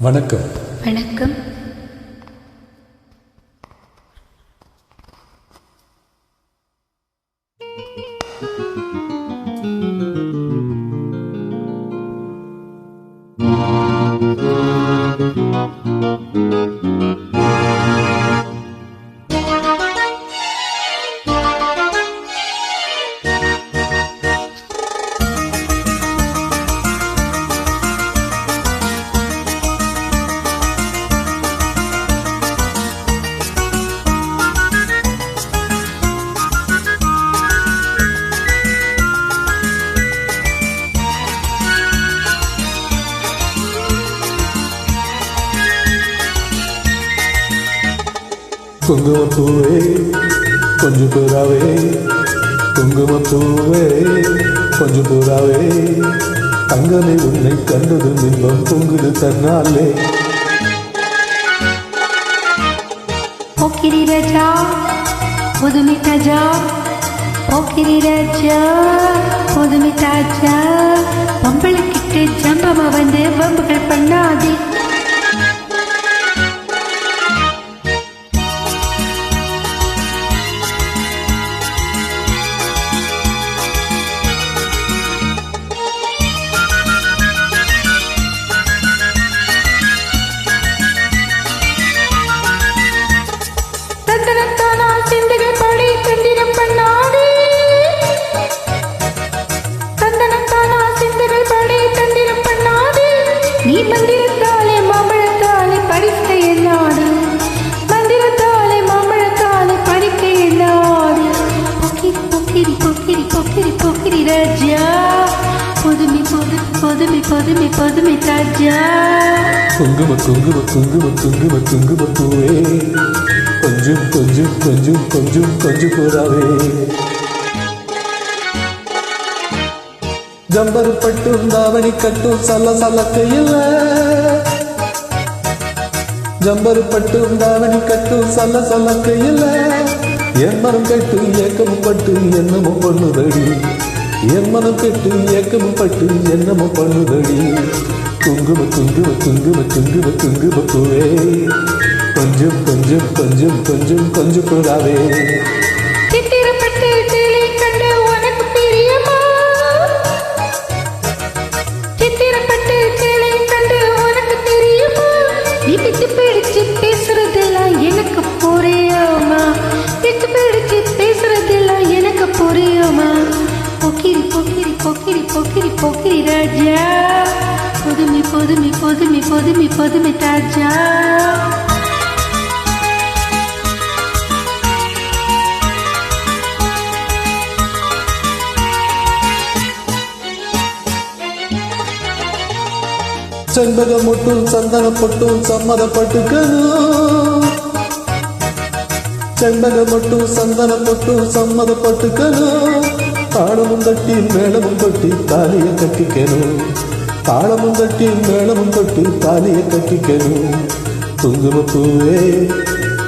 வணக்கம். வணக்கம். குங்குமப்பூவே கொஞ்சம் புறாவே குங்குமப்பூவே கொஞ்சம் புறாவே தங்கமே உன்னை கண்டது இன்பம் பொங்குது தன்னாலே. போக்கிரி ராஜா புதுமை தாஜா போக்கிரி ராஜா புதுமை தாஜா பொக்கிரி ராஜா புதுமை புது புதுமை புதுமை புதுமை தாஜா குங்கும குங்கும குங்கும குங்கும குங்கும பூவே. கொஞ்சம் கொஞ்சம் கொஞ்சம் கொஞ்சம் கொஞ்சம் புறாவே ஜம்பர் பட்டும் தாவணி கட்டும் சல்ல சல்லக்கையில் ஜம்பர் பட்டும் தாவணி கட்டும் சல்ல சல்லக்கையில் என் மனம் கட்டு ஏக்கமும் பட்டு என்னமோ பண்ணுதடி. என் மனம் கெட்டு ஏக்கமும் பட்டு என்னமோ பண்ணுதடி. குங்கும குங்கும குங்கும குங்கும குங்கும பூவே. கொஞ்சம் கொஞ்சம் கொஞ்சம் கொஞ்சம் கொஞ்சம் புறாவே புதுமை புதுமை புதுமை புதுமை தாஜா. செண்பகம் முட்டும் சந்தன பொட்டும் சம்மதப்பட்டுக்கணும் செண்பகம் மட்டும் சந்தன பொட்டும் சம்மதப்பட்டுக்கணும் தாளமும் தட்டி மேளமும் கொட்டி தாலியை கட்டிக்கணும் தாளமும் தட்டி மேளமும் தொட்டு தாலியை கட்டிக்கணும். குங்குமப்பூவே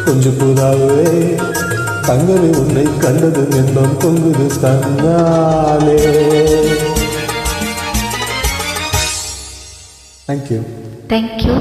கொஞ்சம் பூதாவே தங்கமே உன்னை கண்டது என்பம் பொங்குது தன்னாலே. Thank you thank you